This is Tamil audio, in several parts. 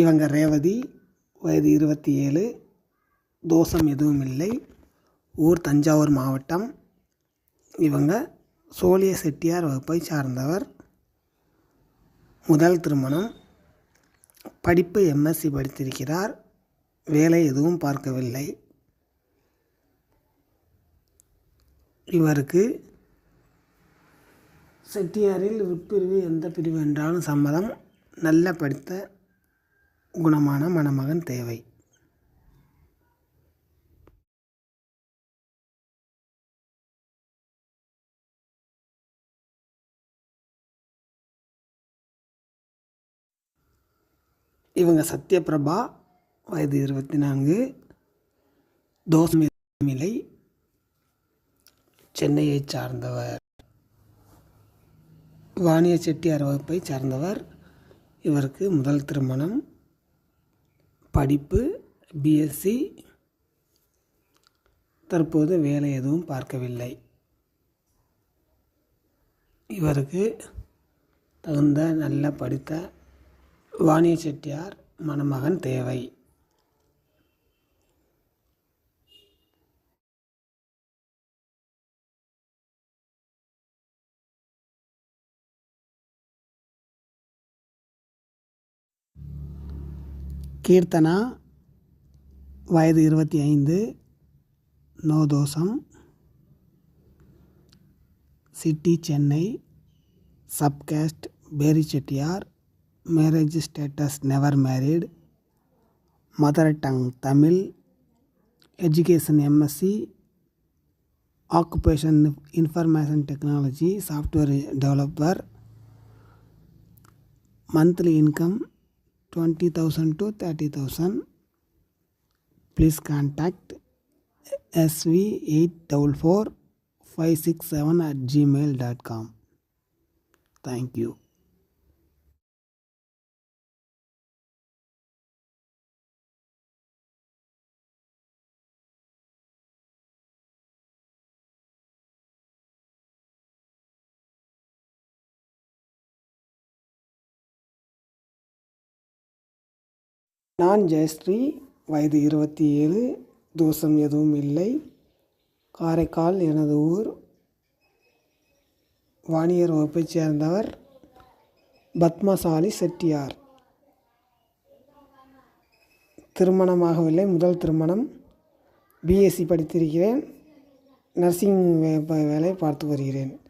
இவங்க ரேவதி வயது இருபத்தி ஏழு. தோஷம் எதுவும் இல்லை. ஊர் தஞ்சாவூர் மாவட்டம். இவங்க சோழிய செட்டியார் வகுப்பை சார்ந்தவர். முதல் திருமணம். படிப்பு எம்எஸ்சி படித்திருக்கிறார். வேலை எதுவும் பார்க்கவில்லை. இவருக்கு செட்டியாரில் உட்பிரிவு எந்த பிரிவு என்றாலும் சம்மதம். நல்ல படித்த குணமான மணமகன் தேவை. இவங்க சத்யபிரபா வயது இருபத்தி நான்கு தோசமிலை இலை சென்னையைச் சார்ந்தவர். வாணிய செட்டியார் வகுப்பை சார்ந்தவர். இவருக்கு முதல் திருமணம். படிப்பு பிஎஸ்சி தற்போது வேலை எதுவும் பார்க்கவில்லை. இவருக்கு தகுந்த நல்ல படித்த வாணிய செட்டியார் மணமகன் தேவை. கீர்த்தனா வயது இருபத்தி ஐந்து நோ தோஷம் city Chennai subcaste Beri Chettiar marriage status never married mother tongue Tamil education MSc occupation information technology software developer monthly income 20,000 to 30,000 please contact sv844567 at gmail.com thank you. நான் ஜெயஸ்ரீ வயது இருபத்தி ஏழு தோஷம் எதுவும் இல்லை. காரைக்கால் எனது ஊர். வாணியர் வகுப்பைச் சேர்ந்தவர் பத்மசாலி செட்டியார். திருமணமாகவில்லை. முதல் திருமணம். பிஎஸ்சி படித்திருக்கிறேன். நர்சிங் வே- வேலை பார்த்து வருகிறேன்.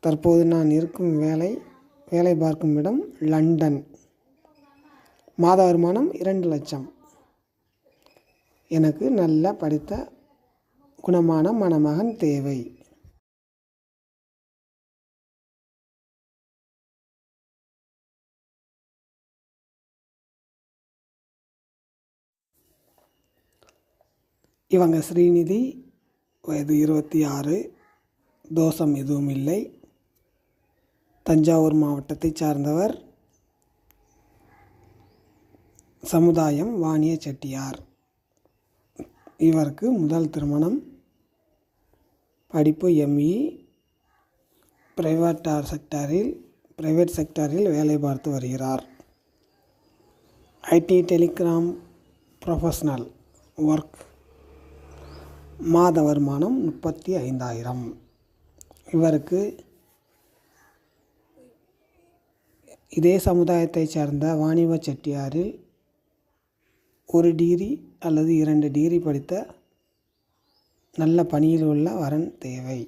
தற்போது நான் இருக்கும் வேலை வேலை பார்க்கும் இடம் லண்டன். மாத வருமானம் இரண்டு லட்சம். எனக்கு நல்ல படித்த குணமான மணமகன் தேவை. இவங்க ஸ்ரீநிதி வயது இருபத்தி ஆறு. தோஷம் எதுவும் இல்லை. தஞ்சாவூர் மாவட்டத்தைச் சார்ந்தவர் சமுதாயம் வாணிய செட்டியார். இவருக்கு முதல் திருமணம். படிப்பு எம்இ பிரைவேட் செக்டாரில் பிரைவேட் செக்டாரில் வேலை பார்த்து வருகிறார். ஐடி டெலிகிராம் ப்ரொஃபஷனல் ஒர்க் மாத வருமானம் முப்பத்தி ஐந்தாயிரம். இவருக்கு இதே சமுதாயத்தைச் சேர்ந்த வாணிப செட்டியாரில் ஒரு டிகிரி அல்லது இரண்டு டிகிரி படித்த நல்ல பணியில் உள்ள வரன் தேவை.